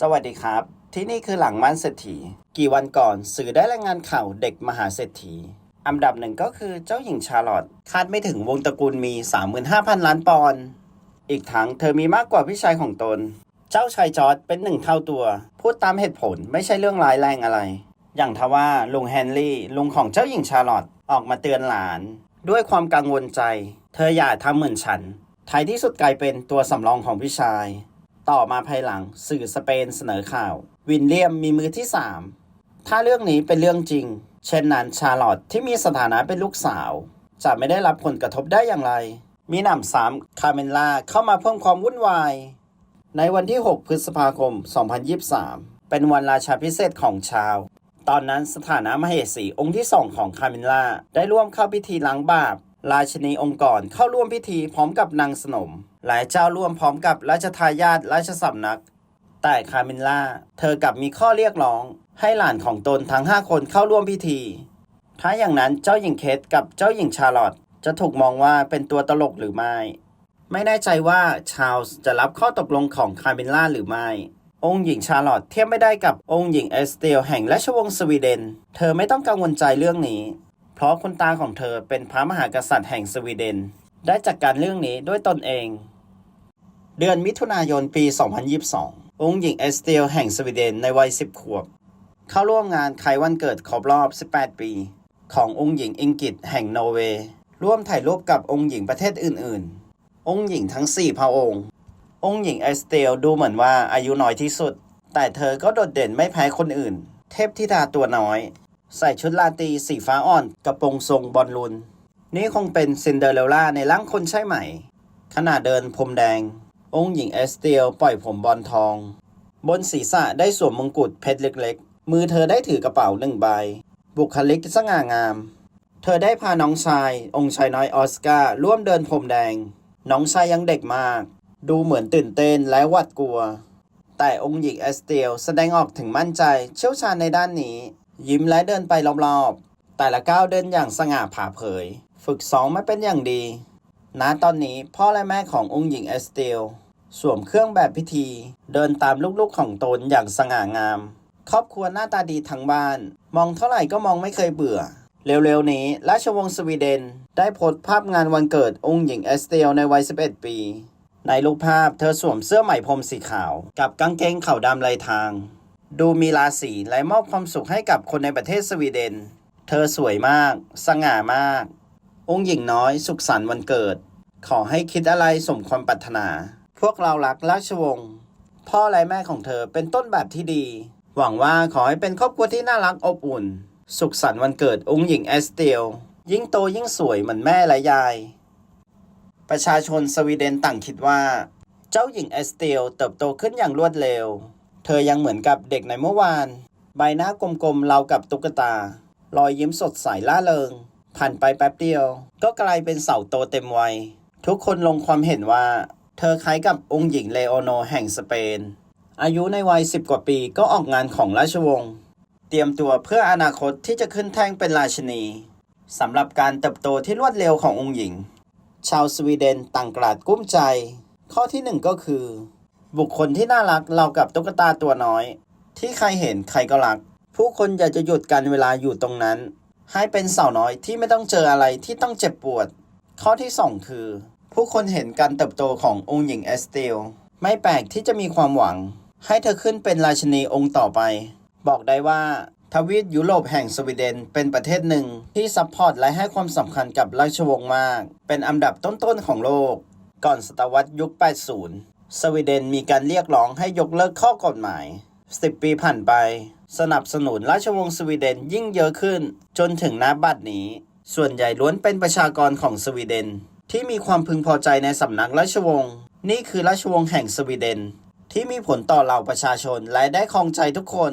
สวัสดีครับ ที่นี่คือหลังม่านเศรษฐี กี่วันก่อนสื่อได้รายงานข่าวเด็กมหาเศรษฐี อันดับหนึ่งก็คือเจ้าหญิงชาร์ลอตคาดไม่ถึงวงตระกูลมี 35,000 ล้านปอนด์อีกทั้งเธอมีมากกว่าพี่ชายของตน เจ้าชายจอร์ดเป็นหนึ่งเท่าตัว พูดตามเหตุผลไม่ใช่เรื่องร้ายแรงอะไร อย่างทว่าลุงแฮนรี่ลุงของเจ้าหญิงชาร์ลอตออกมาเตือนหลาน ด้วยความกังวลใจ เธออย่าทำเหมือนฉันท้ายที่สุดกลายเป็นตัวสำรองของพี่ชาย ต่อมาภายหลังสื่อสเปนเสนอข่าว วินเลียมมีมือที่ 3 ถ้าเรื่องนี้เป็นเรื่องจริง เช่นนั้นชาร์ลอตที่มีสถานะเป็นลูกสาว จะไม่ได้รับผลกระทบได้อย่างไร มีหนำซ้ำคาเมนลาเข้ามาเพิ่มความวุ่นวาย ในวันที่ 6 พฤษภาคม 2023 เป็นวันราชาพิเศษของชาว ตอนนั้นสถานะมเหสีองค์ที่สองของคาเมนลาได้ร่วมเข้าพิธีล้างบาป ราชินีองค์กรเข้าร่วมพิธีพร้อมกับนางสนม หลายเจ้าร่วมพร้อมกับราชทายาทราชสำนัก แต่คาเมนลาเธอกลับมีข้อเรียกร้อง ให้หลานของตนทั้ง 5 คนเข้าร่วมพิธี ถ้าอย่างนั้นเจ้าหญิงเคทกับเจ้าหญิงชาร์ลอตจะถูกมองว่าเป็นตัวตลกหรือไม่ ไม่แน่ใจว่าชาลส์จะรับข้อตกลงของคาเมนล่าหรือไม่ องค์หญิงชาร์ลอตเทียบไม่ได้กับองค์หญิงเอสเตลแห่งราชวงศ์สวีเดน เธอไม่ต้องกังวลใจเรื่องนี้ เพราะคุณตาของเธอเป็นพระมหากษัตริย์แห่งสวีเดน ได้จัดการเรื่องนี้ด้วยตนเอง เดือนมิถุนายนปี 2022 องค์หญิงเอสเตลแห่งสวีเดนในวัย 10 ขวบ เข้าร่วมงานคล้ายวันเกิดครบรอบ 18 ปี ขององค์หญิงอิงกิตแห่งนอร์เวย์ ร่วมถ่ายรูปกับองค์หญิงประเทศอื่น ๆ องค์หญิงทั้ง 4 พระองค์ องค์หญิงเอสเตลดูเหมือนว่าอายุน้อยที่สุด แต่เธอก็โดดเด่นไม่แพ้คนอื่น เทพธิดาตัวน้อย ใส่ชุดลาตีสีฟ้าอ่อนกระโปรงทรงบอลลูนนี่คงเป็นซินเดอเรลล่าในร่างคนใช่ไหม ขณะเดินพรมแดง องค์หญิงเอสเตลปล่อยผมบอลทอง บนศีรษะได้สวมมงกุฎเพชรเล็กๆ มือเธอได้ถือกระเป๋าหนึ่งใบ บุคลิกสง่างาม เธอได้พาน้องชาย องค์ชายน้อยออสการ์ร่วมเดินพรมแดง น้องชายยังเด็กมาก ดูเหมือนตื่นเต้นและหวาดกลัว แต่องค์หญิงเอสเตลแสดงออกถึงมั่นใจเชี่ยวชาญในด้านนี้ ยิ้มและเดินไปรอบๆ แต่ละก้าวเดินอย่างสง่าผ่าเผย ฝึกซ้อมมาเป็นอย่างดีณตอนนี้พ่อและแม่ขององค์หญิงเอสเตล สวมเครื่องแบบพิธี เดินตามลูกๆของตนอย่างสง่างาม ครอบครัวหน้าตาดีทั้งบ้าน มองเท่าไหร่ก็มองไม่เคยเบื่อ เร็วๆนี้ ราชวงศ์สวีเดน ได้โพสต์ภาพงานวันเกิดองค์หญิงเอสเตลในวัย 11 ปี ในรูปภาพเธอสวมเสื้อไหมพรมสีขาว กับกางเกงเข่าดำลายทาง ดูมีราศีและมอบความสุขให้กับคนในประเทศสวีเดน เธอสวยมาก สง่ามาก องค์หญิงน้อยสุขสันต์วันเกิด ขอให้คิดอะไรสมความปรารถนา พวกเรารักราชวงศ์พ่อและแม่ของเธอเป็นต้นแบบที่ดี หวังว่าขอให้เป็นครอบครัวที่น่ารักอบอุ่น สุขสันต์วันเกิดองค์หญิงเอสเตลยิ่งโตยิ่งสวยเหมือนแม่และยาย ประชาชนสวีเดนต่างคิดว่า เจ้าหญิงเอสเตลเติบโตขึ้นอย่างรวดเร็ว เธอยังเหมือนกับเด็กในเมื่อวาน ใบหน้ากลมๆเรากับตุ๊กตา รอยยิ้มสดใสล่าเริง ผ่านไปแป๊บเดียว ก็กลายเป็นเสาโตเต็มวัย ทุกคนลงความเห็นว่า ธอคล้ายกับองค์หญิงเลโอโนแห่งสเปน อายุในวัย 10 กว่าปีก็ออกงานของราชวงศ์ เตรียมตัวเพื่ออนาคตที่จะขึ้นแท่งเป็นราชินีสำหรับการเติบโตที่รวดเร็วขององค์หญิง ชาวสวีเดนต่างกราดกุ้มใจ ข้อที่หนึ่งก็คือ บุคคลที่น่ารักเรากับตุ๊กตาตัวน้อย ที่ใครเห็นใครก็รัก ผู้คนอยากจะหยุดการเวลาอยู่ตรงนั้น ให้เป็นสาวน้อยที่ไม่ต้องเจออะไรที่ต้องเจ็บปวด ข้อที่สองคือ ผู้คนเห็นการเติบโตขององค์หญิงเอสเตลไม่แปลกที่จะมีความหวัง ให้เธอขึ้นเป็นราชินีองค์ต่อไป บอกได้ว่าทวีปยุโรปแห่งสวีเดนเป็นประเทศหนึ่งที่ซัพพอร์ตและให้ความสำคัญกับราชวงศ์มาก เป็นอันดับต้นๆของโลก ก่อนศตวรรษยุค 80 สวีเดนมีการเรียกร้องให้ยกเลิกข้อกฎหมาย 10 ปีผ่านไป สนับสนุนราชวงศ์สวีเดนยิ่งเยอะขึ้น จนถึงณบัดนี้ ส่วนใหญ่ล้วนเป็นประชากรของสวีเดน ที่มีความพึงพอใจในสำนักราชวงศ์นี่คือราชวงศ์แห่งสวีเดน ที่มีผลต่อเหล่าประชาชนและได้ครองใจทุกคน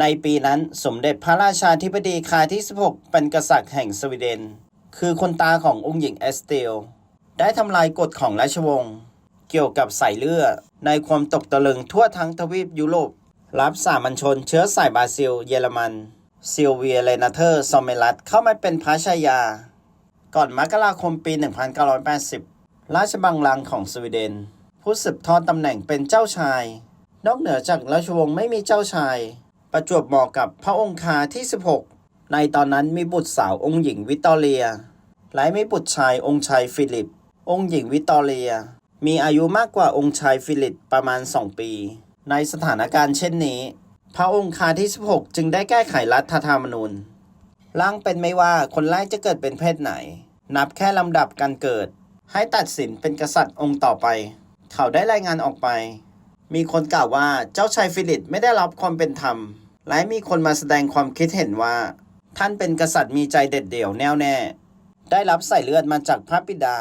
ในปีนั้นสมเด็จพระราชาธิบดีคาร์ที่ 16 เป็นกษัตริย์แห่งสวีเดน คือคนตาขององค์หญิงเอสเตลได้ทำลายกฎของราชวงศ์เกี่ยวกับสายเลือดในความตกตะลึงทั่วทั้งทวีปยุโรปรับสามัญชนเชื้อสายบราซิล เยอรมันซิลเวียเลนาเธอร์ซอมเมลัสเข้ามาเป็นพระชายา ก่อนมกราคมปี 1980 ราชบังลังก์ของสวีเดน ผู้สืบทอดตำแหน่งเป็นเจ้าชาย นอกเหนือจากราชวงศ์ไม่มีเจ้าชาย ประจวบเหมาะกับพระองค์คาที่ 16 ในตอนนั้นมีบุตรสาวองค์หญิงวิตตอเรีย และมีบุตรชายองค์ชายฟิลิป องค์หญิงวิตตอเรีย มีอายุมากกว่าองค์ชายฟิลิปประมาณ 2 ปี ในสถานการณ์เช่นนี้ พระองค์คาที่ 16 จึงได้แก้ไขรัฐธรรมนูญ ร่างเป็นไม่ว่าคนแรกจะเกิดเป็นเพศไหน นับแค่ลำดับการเกิด ให้ตัดสินเป็นกษัตริย์องค์ต่อไป เขาได้รายงานออกไป มีคนกล่าวว่าเจ้าชายฟิลิปไม่ได้รับความเป็นธรรม และมีคนมาแสดงความคิดเห็นว่า ท่านเป็นกษัตริย์มีใจเด็ดเดี่ยวแน่วแน่ ได้รับใส่เลือดมาจากพระบิดา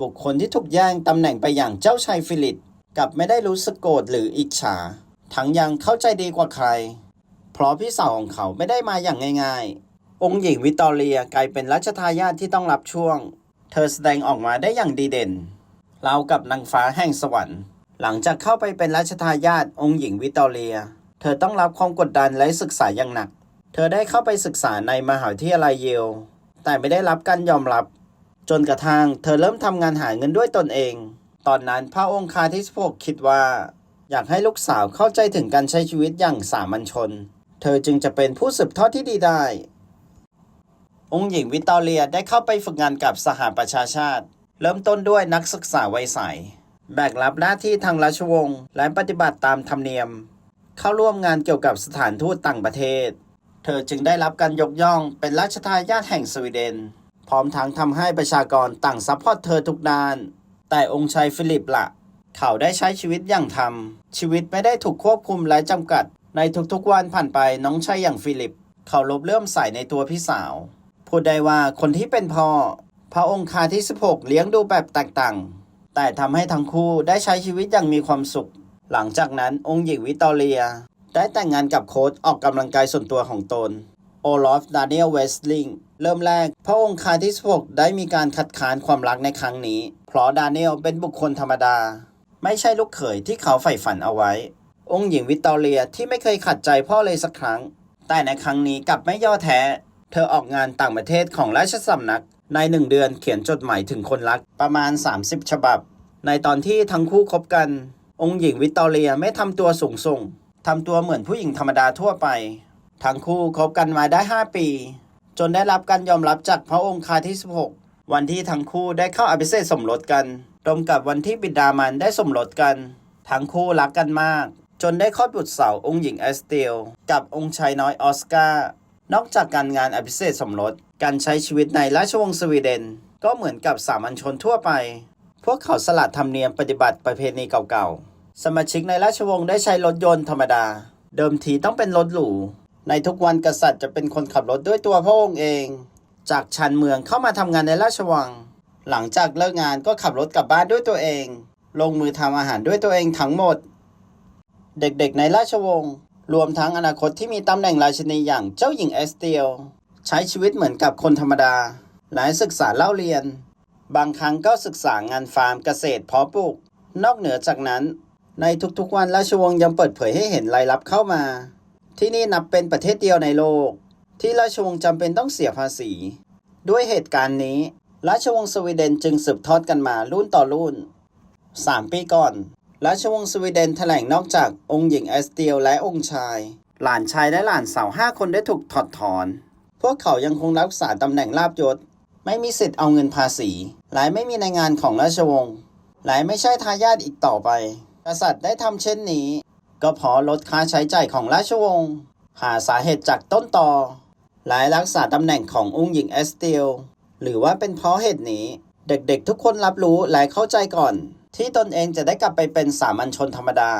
บุคคลที่ถูกแย่งตำแหน่งไปอย่างเจ้าชายฟิลิปกลับไม่ได้รู้สึกโกรธหรืออิจฉา ทั้งยังเข้าใจดีกว่าใคร เพราะพี่สาวของเขาไม่ได้มาอย่างง่าย ๆ องค์หญิงวิตตอเรียกลายเป็นรัชทายาทที่ต้องรับช่วง เธอแสดงออกมาได้อย่างดีเด่นเราวกับนางฟ้าแห่งสวรรค์ หลังจากเข้าไปเป็นรัชทายาทองค์หญิงวิตตอเรีย เธอต้องรับความกดดันและศึกษาอย่างหนัก เธอได้เข้าไปศึกษาในมหาวิทยาลัยเยล แต่ไม่ได้รับการยอมรับ จนกระทั่งเธอเริ่มทำงานหาเงินด้วยตนเอง ตอนนั้นพระองค์คาที่16คิดว่า อยากให้ลูกสาวเข้าใจถึงการใช้ชีวิตอย่างสามัญชน เธอจึงจะเป็นผู้สืบทอดที่ดีได้ องค์หญิงวิตอเรียได้เข้าไปฝึกงานกับสหประชาชาติ เริ่มต้นด้วยนักศึกษาวัยใส แบกรับหน้าที่ทางราชวงศ์และปฏิบัติตามธรรมเนียม เข้าร่วมงานเกี่ยวกับสถานทูตต่างประเทศ เธอจึงได้รับการยกย่องเป็นราชทายาทแห่งสวีเดน พร้อมทั้งทำให้ประชากรต่างซัพพอร์ตเธอทุกด้าน แต่องค์ชายฟิลิปละ่ะ เขาได้ใช้ชีวิตอย่างธรรม ชีวิตไม่ได้ถูกควบคุมและจำกัด ในทุกๆวันผ่านไปน้องชายอย่างฟิลิป เขาลบเลื่อมใสในตัวพี่สาว พูดได้ว่าคนที่เป็นพ่อ พระองค์คาที่ 16 เลี้ยงดูแบบแตกต่าง แต่ทำให้ทั้งคู่ได้ใช้ชีวิตอย่างมีความสุข หลังจากนั้นองค์หญิงวิตตอเรีย ได้แต่งงานกับโค้ชออกกำลังกายส่วนตัวของตนโอลอฟดานิเอลเวสลิงเริ่มแรก พระองค์คาที่16ได้มีการคัดค้านความรักในครั้งนี้ เพราะดานิเอลเป็นบุคคลธรรมดา ไม่ใช่ลูกเขยที่เขาใฝ่ฝันเอาไว้ องค์หญิงวิตตอเรียที่ไม่เคยขัดใจพ่อเลยสักครั้ง แต่ในครั้งนี้กลับไม่ย่อแท้ เธอออกงานต่างประเทศของราชสำนัก ในหนึ่งเดือนเขียนจดหมายถึงคนรักประมาณ 30 ฉบับ ในตอนที่ทั้งคู่คบกัน องค์หญิงวิตตอเรียไม่ทำตัวสูงส่งทำตัวเหมือนผู้หญิงธรรมดาทั่วไป ทั้งคู่คบกันมาได้ 5 ปี จนได้รับการยอมรับจากพระองค์คาที่ 16 วันที่ทั้งคู่ได้เข้าอภิเษกสมรสกัน ตรงกับวันที่บิดามันได้สมรสกัน ทั้งคู่รักกันมาก จนได้คลอดบุตรสาวองค์หญิงแอสเตลกับองค์ชายน้อยออสการ์ นอกจากการงานอภิเษกสมรส การใช้ชีวิตในราชวงศ์สวีเดน ก็เหมือนกับสามัญชนทั่วไป พวกเขาสลัดธรรมเนียมปฏิบัติประเพณีเก่าๆ สมาชิกในราชวงศ์ได้ใช้รถยนต์ธรรมดา เดิมทีต้องเป็นรถหรู ในทุกวันกษัตริย์จะเป็นคนขับรถด้วยตัวพระองค์เอง จากชานเมืองเข้ามาทำงานในราชวัง หลังจากเลิกงานก็ขับรถกลับบ้านด้วยตัวเอง ลงมือทำอาหารด้วยตัวเองทั้งหมด เด็กๆในราชวงศ์ รวมทั้งอนาคตที่มีตำแหน่งราชินีอย่างเจ้าหญิงเอสเตียลใช้ชีวิตเหมือนกับคนธรรมดาและศึกษาเล่าเรียน บางครั้งก็ศึกษางานฟาร์มเกษตรเพาะปลูก นอกเหนือจากนั้น ในทุกๆวันราชวงศ์ยังเปิดเผยให้เห็นรายรับเข้ามา ที่นี่นับเป็นประเทศเดียวในโลก ที่ราชวงศ์จำเป็นต้องเสียภาษี ด้วยเหตุการณ์นี้ ราชวงศ์สวีเดนจึงสืบทอดกันมารุ่นต่อรุ่น 3 ปีก่อน ราชวงศ์สวีเดนแถลงนอกจากองค์หญิงแอสเตียลและองค์ชาย หลานชายและหลานสาวห้าคนได้ถูกถอดถอน พวกเขายังคงรักษาตำแหน่งลาบยศ ไม่มีสิทธิ์เอาเงินภาษีและไม่มีในงานของราชวงศ์และไม่ใช่ทายาทอีกต่อไป กษัตริย์ได้ทำเช่นนี้ ก็เพราะลดค่าใช้จ่ายของราชวงศ์ หาสาเหตุจากต้นตอและรักษาตำแหน่งขององค์หญิงแอสเตียลหรือว่าเป็นเพราะเหตุนี้ เด็กๆทุกคนรับรู้และเข้าใจก่อน ที่ตนเองจะได้กลับไปเป็นสามัญชนธรรมดา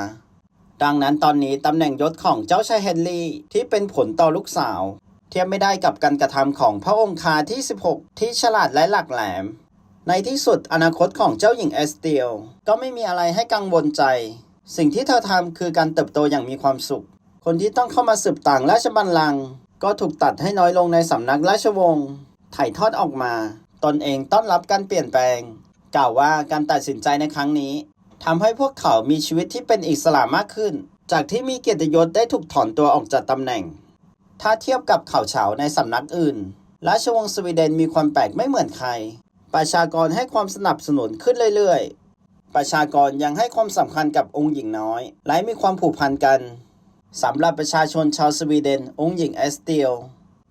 ดังนั้นตอนนี้ตำแหน่งยศของเจ้าชายเฮนรี่ที่เป็นผลต่อลูกสาว เทียบไม่ได้กับการกระทำของพระองค์คาที่ 16 ที่ฉลาดและหลักแหลม ในที่สุดอนาคตของเจ้าหญิงเอสเตียลก็ไม่มีอะไรให้กังวลใจ สิ่งที่เธอทำคือการเติบโตอย่างมีความสุข คนที่ต้องเข้ามาสืบต่างราชบัลลังก์ก็ถูกตัดให้น้อยลงในสำนักราชวงศ์ถ่ายทอดออกมา ตนเองต้อนรับการเปลี่ยนแปลง กล่าวว่าการตัดสินใจในครั้งนี้ทำให้พวกเขามีชีวิตที่เป็นอิสระมากขึ้น จากที่มีเกียรติยศได้ถูกถอนตัวออกจากตำแหน่ง ถ้าเทียบกับข่าวเฉาในสำนักอื่น ราชวงศ์สวีเดนมีความแปลกไม่เหมือนใคร ประชากรให้ความสนับสนุนขึ้นเรื่อยๆ ประชากรยังให้ความสำคัญกับองค์หญิงน้อย และมีความผูกพันกันสำหรับประชาชนชาวสวีเดน องค์หญิงเอสเตียล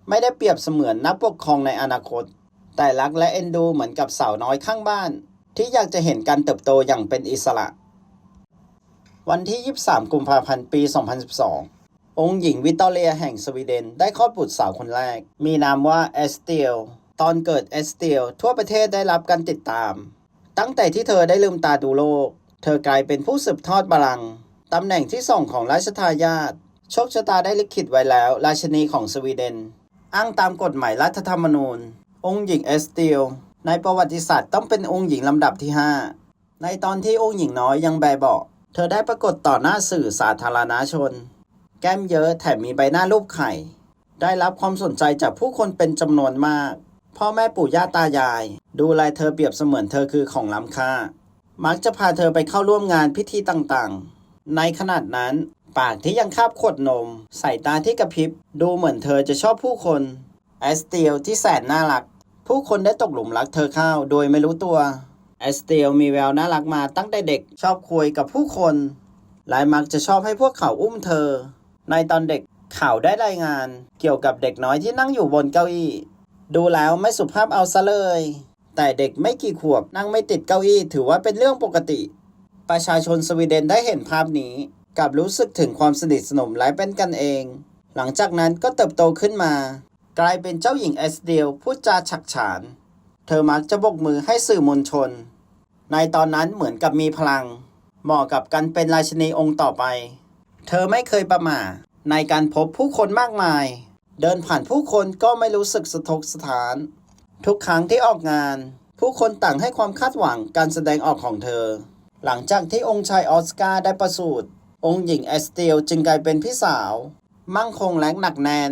ไม่ได้เปรียบเสมือนนักปกครองในอนาคต แต่รักและเอ็นดูเหมือนกับสาวน้อยข้างบ้าน ที่อยากจะเห็นการเติบโตอย่างเป็นอิสระ วันที่ 23 กุมภาพันธ์ ปี 2012 องค์หญิงวิตตอเรียแห่งสวีเดน ได้คลอดบุตรสาวคนแรก มีนามว่าเอสเตียลตอนเกิดเอสเตียลทั่วประเทศได้รับการติดตาม ตั้งแต่ที่เธอได้ลืมตาดูโลก เธอกลายเป็นผู้สืบทอดบัลลังก์ตำแหน่งที่สองของราชทายาทโชคชะตาได้ลิขิตไว้แล้ว ราชินีของสวีเดน อ้างตามกฎหมายรัฐธรรมนูญ องค์หญิงเอสเตียล ในประวัติศาสตร์ต้องเป็นองค์หญิงลำดับที่ 5 ในตอนที่องค์หญิงน้อยยังแบเบาะเธอได้ปรากฏต่อหน้าสื่อสาธารณชน แก้มเยอะแถมมีใบหน้ารูปไข่ ได้รับความสนใจจากผู้คนเป็นจำนวนมาก พ่อแม่ปู่ย่าตายาย ดูแลเธอเปรียบเสมือนเธอคือของล้ำค่า มักจะพาเธอไปเข้าร่วมงานพิธีต่างๆ ในขนาดนั้น ปากที่ยังคาบขวดนม สายตาที่กระพริบ ดูเหมือนเธอจะชอบผู้คน แอสเตียลที่แสนน่ารัก ผู้คนได้ตกหลุมรักเธอเข้าโดยไม่รู้ตัวแอสเตลมีแววน่ารักมาตั้งแต่เด็กชอบคุยกับผู้คนและมักจะชอบให้พวกเขาอุ้มเธอ ในตอนเด็กข่าวได้รายงาน เกี่ยวกับเด็กน้อยที่นั่งอยู่บนเก้าอี้ดูแล้วไม่สุภาพเอาซะเลย แต่เด็กไม่กี่ขวบนั่งไม่ติดเก้าอี้ถือว่าเป็นเรื่องปกติ ประชาชนสวีเดนได้เห็นภาพนี้กับรู้สึกถึงความสนิทสนมและเป็นกันเอง หลังจากนั้นก็เติบโตขึ้นมา กลายเป็นเจ้าหญิงเอสเดลพูดจาฉักฉาน เธอมักจะบกมือให้สื่อมวลชน ในตอนนั้นเหมือนกับมีพลัง เหมาะกับการเป็นราชินีองค์ต่อไป เธอไม่เคยประมาทในการพบผู้คนมากมาย เดินผ่านผู้คนก็ไม่รู้สึกสะทกสถาน ทุกครั้งที่ออกงาน ผู้คนต่างให้ความคาดหวังการแสดงออกของเธอ หลังจากที่องค์ชายออสการ์ได้ประสูติองค์หญิงเอสเตลจึงกลายเป็นพี่สาว มั่งคงและหนักแน่น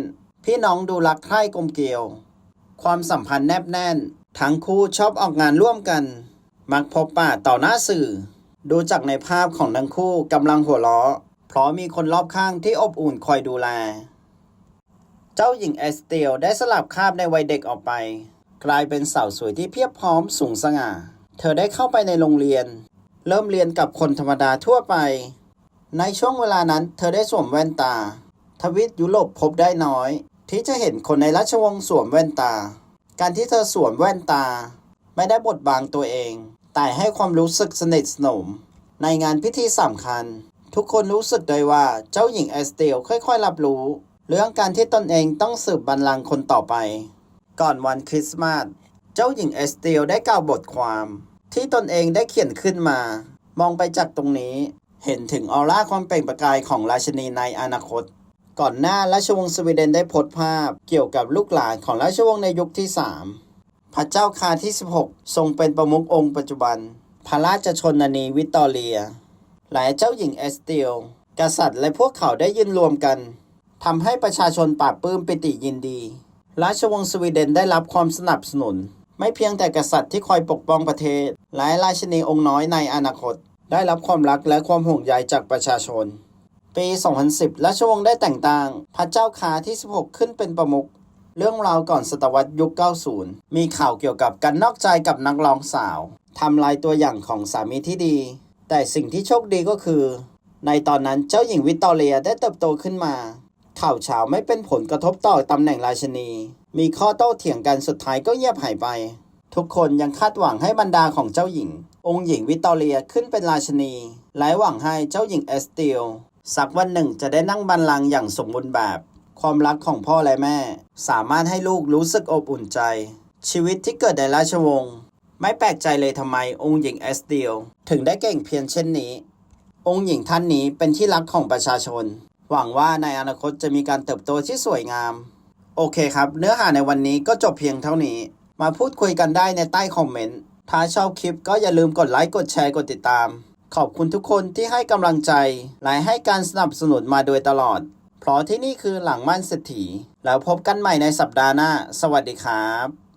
พี่น้องดูรักใคร่กลมเกลียว ความสัมพันธ์แนบแน่น ทั้งคู่ชอบออกงานร่วมกัน มักพบปะต่อหน้าสื่อ ดูจากในภาพของทั้งคู่กำลังหัวเราะ เพราะมีคนรอบข้างที่อบอุ่นคอยดูแล เจ้าหญิงเอสเตลได้สลับคาบในวัยเด็กออกไป กลายเป็นสาวสวยที่เพียบพร้อมสูงสง่า เธอได้เข้าไปในโรงเรียน เริ่มเรียนกับคนธรรมดาทั่วไป ในช่วงเวลานั้นเธอได้สวมแว่นตา ทวิตยุโรปพบได้น้อย ที่จะเห็นคนในราชวงศ์สวมแว่นตา การที่เธอสวมแว่นตา ไม่ได้บดบังตัวเอง แต่ให้ความรู้สึกสนิทสนม ในงานพิธีสำคัญ ทุกคนรู้สึกได้ว่าเจ้าหญิงเอสเตลค่อยๆ รับรู้ เรื่องการที่ตนเองต้องสืบบัลลังก์คนต่อไป ก่อนวันคริสต์มาสเจ้าหญิงเอสเตลได้กล่าวบทความ ที่ตนเองได้เขียนขึ้นมา มองไปจากตรงนี้ เห็นถึงออร่าความเปล่งประกายของราชินีในอนาคต ก่อนหน้าราชวงศ์สวีเดนได้โพสต์ภาพเกี่ยวกับลูกหลานของราชวงศ์ในยุคที่ 3 พระเจ้าคาที่ 16 ทรงเป็นประมุของค์ปัจจุบัน พระราชชนนีวิตตอเรียและเจ้าหญิงเอสเตลกษัตริย์และพวกเขาได้ยืนรวมกันทำให้ประชาชนปราบปลื้มปิติยินดี ราชวงศ์สวีเดนได้รับความสนับสนุน ไม่เพียงแต่กษัตริย์ที่คอยปกป้องประเทศ และราชินีองค์น้อยในอนาคต ได้รับความรักและความห่วงใยจากประชาชน ปี 2010 ราชวงศ์ได้แต่งตั้งพระเจ้าคาที่ 16 ขึ้นเป็นประมุขเรื่องราวก่อนศตวรรษยุค 90 มีข่าวเกี่ยวกับการนอกใจกับนักร้องสาวทำลายตัวอย่างของสามีที่ดี แต่สิ่งที่โชคดีก็คือ ในตอนนั้นเจ้าหญิงวิตตอเรียได้เติบโตขึ้นมา ข่าวเช้าไม่เป็นผลกระทบต่อตำแหน่งราชินี มีข้อโต้เถียงกันสุดท้ายก็เงียบหายไป ทุกคนยังคาดหวังให้บรรดาของเจ้าหญิง องค์หญิงวิตตอเรียขึ้นเป็นราชินี และหวังให้เจ้าหญิงเอสตีล สักวันหนึ่งจะได้นั่งบัลลังอย่างสมบูรณ์แบบ ความรักของพ่อและแม่ สามารถให้ลูกรู้สึกอบอุ่นใจ ชีวิตที่เกิดในราชวงศ์ไม่แปลกใจเลยทำไมองค์หญิงเอสเตีลถึงได้เก่งเพียงเช่นนี้ องค์หญิงท่านนี้เป็นที่รักของประชาชน หวังว่าในอนาคตจะมีการเติบโตที่สวยงาม โอเคครับ เนื้อหาในวันนี้ก็จบเพียงเท่านี้ มาพูดคุยกันได้ในใต้คอมเมนต์ ถ้าชอบคลิปก็อย่าลืมกดไลค์ กดแชร์ กดติดตาม ขอบคุณทุกคนที่ให้กำลังใจ และให้การสนับสนุนมาโดยตลอด เพราะที่นี่คือหลังม่านเศรษฐี แล้วพบกันใหม่ในสัปดาห์หน้า สวัสดีครับ